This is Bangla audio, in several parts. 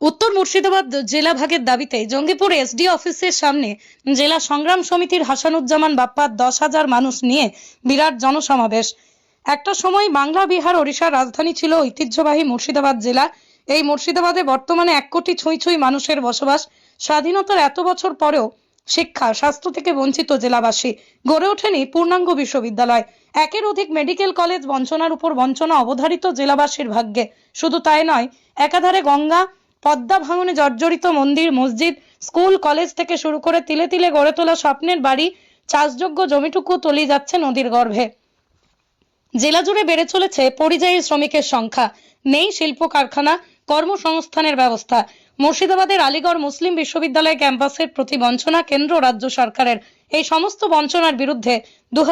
উত্তর মুর্শিদাবাদ জেলা ভাগের দাবিতে জঙ্গিপুর এসডি অফিসের সামনে জেলা সংগ্রাম সমিতির হাসানুজ্জামান বাপ্পার দশ হাজার মানুষ নিয়ে বিরাট জনসমাবেশ। একটা সময় বাংলা, বিহার ওড়িশার রাজধানী ছিল ঐতিহ্যবাহী মুর্শিদাবাদ জেলা। এই মুর্শিদাবাদে বর্তমানে এক কোটি ছুঁই ছুঁই মানুষের বসবাস। স্বাধীনতার এত বছর পরেও শিক্ষা, স্বাস্থ্য থেকে বঞ্চিত জেলাবাসী গড়ে ওঠেনি পূর্ণাঙ্গ বিশ্ববিদ্যালয়। একের অধিক মেডিকেল কলেজ বঞ্চনার উপর বঞ্চনা অবধারিত জেলাবাসীর ভাগ্যে। শুধু তাই নয়, একাধারে গঙ্গা পদ্মা ভাঙনে জর্জরিত মন্দির, মসজিদ, স্কুল, কলেজ থেকে শুরু করে তিলে তিলে গড়ে তোলা স্বপ্নের বাড়ি, চাষযোগ্য জমিটুকু তলিয়ে যাচ্ছে নদীর গর্ভে। জেলা জুড়ে বেড়ে চলেছে পরিযায়ী শ্রমিকের সংখ্যা। নেই শিল্প কারখানা, কর্মসংস্থানের ব্যবস্থা। মুর্শিদাবাদের আলিগড় মুসলিম বিশ্ববিদ্যালয় ক্যাম্পাসের প্রতি বঞ্চনা কেন্দ্র রাজ্য সরকারের। এই সমস্ত বঞ্চনার বিরুদ্ধে দু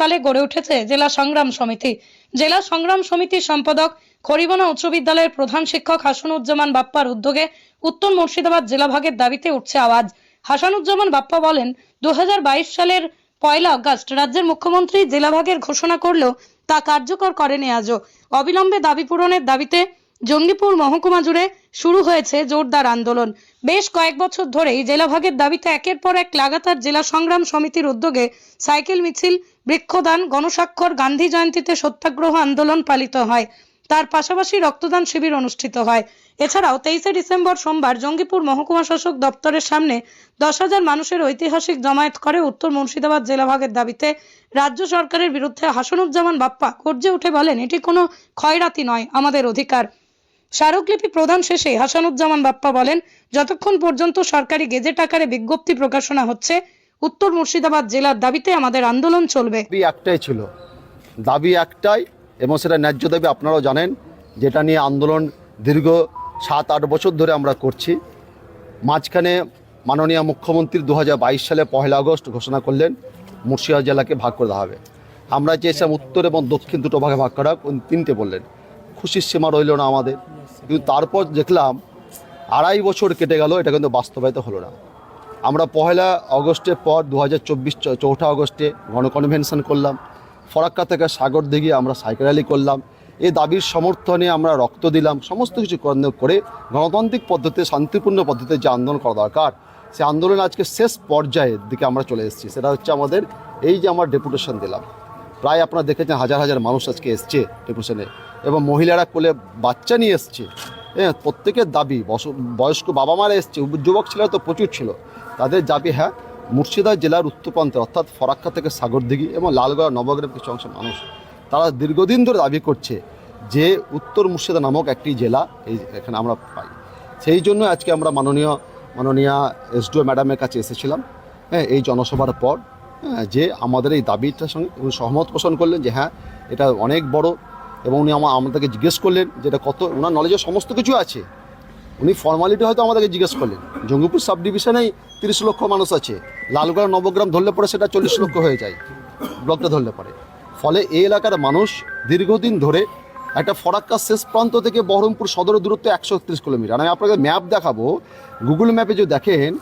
সালে গড়ে উঠেছে জেলা সংগ্রাম সমিতি। জেলা সংগ্রাম সমিতির সম্পাদক খরিবনা উচ্চ বিদ্যালয়ের প্রধান শিক্ষক হাসানুজ্জামান বাপ্পার উদ্যোগে উত্তর মুর্শিদাবাদ জেলা ভাগের দাবিতে উঠছে আওয়াজ। হাসানুজ্জামান বাপ্পা বলেন দু হাজার বাইশ সালের পয়লা আগস্ট রাজ্যের মুখ্যমন্ত্রী জেলা ভাগের ঘোষণা করলেও তা কার্যকর করেনি আজও। অবিলম্বে দাবি পূরণের দাবিতে জঙ্গিপুর মহকুমা জুড়ে শুরু হয়েছে জোরদার আন্দোলন। বেশ কয়েক বছর ধরেই জেলাভাগের দাবিতে একের পর এক লাগাতার জেলা সংগ্রাম সমিতির উদ্যোগে সাইকেল, মিছিল, বৃক্ষদান, গণস্বাক্ষর, গান্ধী জয়ন্তীতে সত্যাগ্রহ আন্দোলন পালিত হয়। তার পাশাপাশি রক্তদান শিবির অনুষ্ঠিত হয়। এছাড়াও তেইশে ডিসেম্বর সোমবার জঙ্গিপুর মহকুমা শাসক দপ্তরের সামনে দশ হাজার মানুষের ঐতিহাসিক জমায়েত করে উত্তর মুর্শিদাবাদ জেলাভাগের দাবিতে রাজ্য সরকারের বিরুদ্ধে হাসানুজ্জামান বাপ্পা গর্জে উঠে বলেন, এটি কোনো ক্ষয়রাতি নয়, আমাদের অধিকার। স্মারকলিপি প্রদান শেষে হাসানুজ্জামান বাপ্পা বলেন, যতক্ষণ পর্যন্ত সরকারি গেজেট আকারে বিজ্ঞপ্তি প্রকাশনা হচ্ছে, উত্তর মুর্শিদাবাদ জেলার দাবিতে আমাদের আন্দোলন চলবে। দাবি একটাই ছিল। দাবি একটাই, এবং সেটা ন্যায্য দাবি আপনারাও জানেন, যেটা নিয়ে আন্দোলন দীর্ঘ সাত, আট বছর ধরে আমরা করছি। মাঝখানে মাননীয় মুখ্যমন্ত্রী দু হাজার বাইশ সালে পয়লা আগস্ট ঘোষণা করলেন, মুর্শিদাবাদ জেলাকে ভাগ করে দেওয়া হবে। আমরা চেয়েছিলাম উত্তর এবং দক্ষিণ দুটো ভাগে ভাগ করা, তিনটে বললেন। খুশির সীমা রইল না আমাদের। কিন্তু তারপর দেখলাম আড়াই বছর কেটে গেল, এটা কিন্তু বাস্তবায়িত হলো না। আমরা পয়লা অগস্টের পর দু হাজার চব্বিশ চৌঠা আগস্টে গণকনভেনশন করলাম, ফরাক্কা থেকে সাগর দিঘি আমরা সাইকেল র্যালি করলাম। এই দাবির সমর্থনে আমরা রক্ত দিলাম, সমস্ত কিছু কর- করে গণতান্ত্রিক পদ্ধতিতে, শান্তিপূর্ণ পদ্ধতিতে যে আন্দোলন করা দরকার, সে আন্দোলন আজকে শেষ পর্যায়ের দিকে আমরা চলে এসেছি। সেটা হচ্ছে আমাদের এই যে আমরা ডেপুটেশন দিলাম। প্রায় আপনারা দেখেছেন হাজার হাজার মানুষ আজকে এসছে ডেপুটেশনে। এবং মহিলারা কোলে বাচ্চা নিয়ে এসছে। হ্যাঁ প্রত্যেকের দাবি বয়স্ক বাবা মারা এসছে যুবক ছেলেরা তো প্রচুর ছিল। তাদের দাবি হ্যাঁ মুর্শিদাবাদ জেলার উত্তর প্রান্তে অর্থাৎ ফরাক্কা থেকে সাগরদিঘি এবং লালগড়া নবগ্রাম কিছু অংশের মানুষ তারা দীর্ঘদিন ধরে দাবি করছে যে উত্তর মুর্শিদা নামক একটি জেলা এই এখানে আমরা পাই। সেই জন্য আজকে আমরা মাননীয় মাননীয় এসডিও ম্যাডামের কাছে এসেছিলাম হ্যাঁ এই জনসভার পর হ্যাঁ, যে আমাদের এই দাবিটার সঙ্গে সহমত পোষণ করলেন যে হ্যাঁ এটা অনেক বড় এবং উনি আমা- আমাদেরকে জিজ্ঞেস করলেন যে এটা কত ওনার নলেজে সমস্ত কিছু আছে। উনি ফর্মালিটি হয়তো আমাদেরকে জিজ্ঞেস করলেন। জঙ্গিপুর সাব ডিভিশনেই তিরিশ লক্ষ মানুষ আছে। লালগড় নবগ্রাম ধরলে পরে সেটা চল্লিশ লক্ষ হয়ে যায়। ব্লকটা ধরলে পরে। ফলে এই এলাকার মানুষ দীর্ঘদিন ধরে একটা ফরাক্কা শেষ প্রান্ত থেকে বহরমপুর সদরের দূরত্ব একশো একত্রিশ কিলোমিটার। আমি আপনাকে ম্যাপ দেখাবো। গুগল ম্যাপে যদি দেখেন,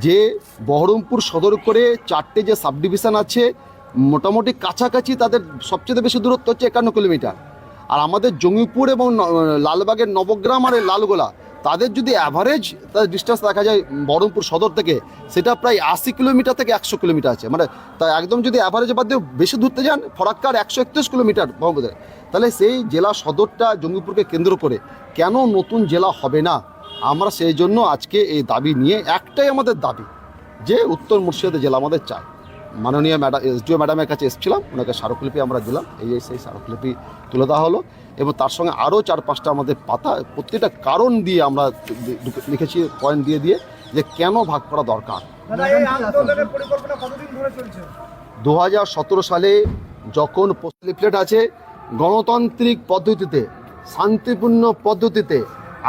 যে বহরমপুর সদর করে চারটে যে সাব ডিভিশন আছে, মোটামুটি কাছাকাছি তাদের সবচেয়ে বেশি দূরত্ব হচ্ছে একান্ন কিলোমিটার। আর আমাদের জঙ্গিপুর এবং লালবাগের নবগ্রাম আর লালগোলা, তাদের যদি অ্যাভারেজ তাদের ডিস্টেন্স দেখা যায় বহরমপুর সদর থেকে, সেটা প্রায় আশি কিলোমিটার থেকে একশো কিলোমিটার আছে। মানে তা একদম যদি অ্যাভারেজ বাদ দিয়ে বেশি দূরতে যান, ফরাক্কার একশো একত্রিশ কিলোমিটার বহরমপুরে তাহলে সেই জেলা সদরটা জঙ্গিপুরকে কেন্দ্র করে কেন নতুন জেলা হবে না? আমরা সেই জন্য আজকে এই দাবি নিয়ে একটাই আমাদের দাবি, যে উত্তর মুর্শিদাবাদ জেলা আমাদের চাই। মাননীয় ম্যাডাম এসডিও ম্যাডামের কাছে এসেছিলাম ওনাকে স্মারকলিপি আমরা দিলাম এই এই সেই স্মারকলিপি তুলে দেওয়া হলো এবং তার সঙ্গে আরও চার পাঁচটা আমাদের পাতা প্রত্যেকটা কারণ দিয়ে আমরা লিখেছি পয়েন্ট দিয়ে দিয়ে যে কেন ভাগ করা দরকার। দু হাজার সতেরো সালে যখন লিফলেট আছে গণতান্ত্রিক পদ্ধতিতে শান্তিপূর্ণ পদ্ধতিতে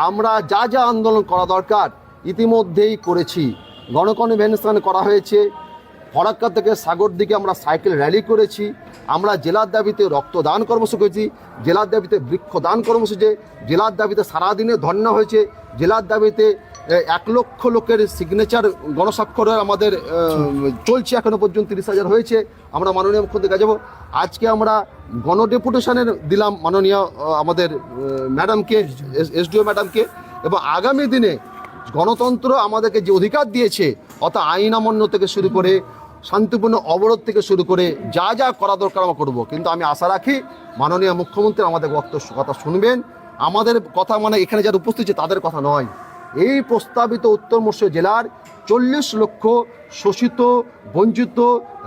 আমরা যা যা আন্দোলন করা দরকার ইতিমধ্যেই করেছি। গণকনভেনশন করা হয়েছে ফরাক্কা থেকে সাগর দিকে আমরা সাইকেল র্যালি করেছি, আমরা জেলার দাবিতে রক্তদান কর্মসূচি করেছি, জেলার দাবিতে বৃক্ষদান কর্মসূচি, জেলার দাবিতে সারাদিনে ধর্ণা হয়েছে, জেলার দাবিতে এক লক্ষ লোকের সিগনেচার গণস্বাক্ষরের আমাদের চলছে এখনও পর্যন্ত তিরিশ হাজার হয়েছে, আমরা মাননীয় মুখ্যমন্ত্রী কাছে যাব আজকে আমরা গণডেপুটেশনের দিলাম মাননীয় আমাদের ম্যাডামকে এসডিও ম্যাডামকে, এবং আগামী দিনে গণতন্ত্র আমাদেরকে যে অধিকার দিয়েছে, অর্থাৎ আইন অমান্য থেকে শুরু করে শান্তিপূর্ণ অবরোধ থেকে শুরু করে যা যা করা দরকার আমরা করব। কিন্তু আমি আশা রাখি মাননীয় মুখ্যমন্ত্রী আমাদের বক্তব্য কথা শুনবেন। আমাদের কথা মানে এখানে যারা উপস্থিত তাদের কথা নয়। এই প্রস্তাবিত উত্তর মৎস্য জেলার চল্লিশ লক্ষ শোষিত, বঞ্চিত,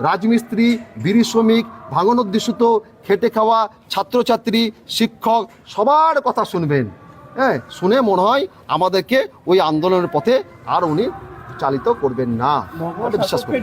রাজমিস্ত্রি, বিড়ি শ্রমিক, ভাঙনোদ্দেশিত, খেটে খাওয়া ছাত্রছাত্রী, শিক্ষক, সবার কথা শুনবেন। হ্যাঁ শুনে মনে হয় আমাদেরকে ওই আন্দোলনের পথে আর উনি চালিত করবেন না। বিশ্বাস করি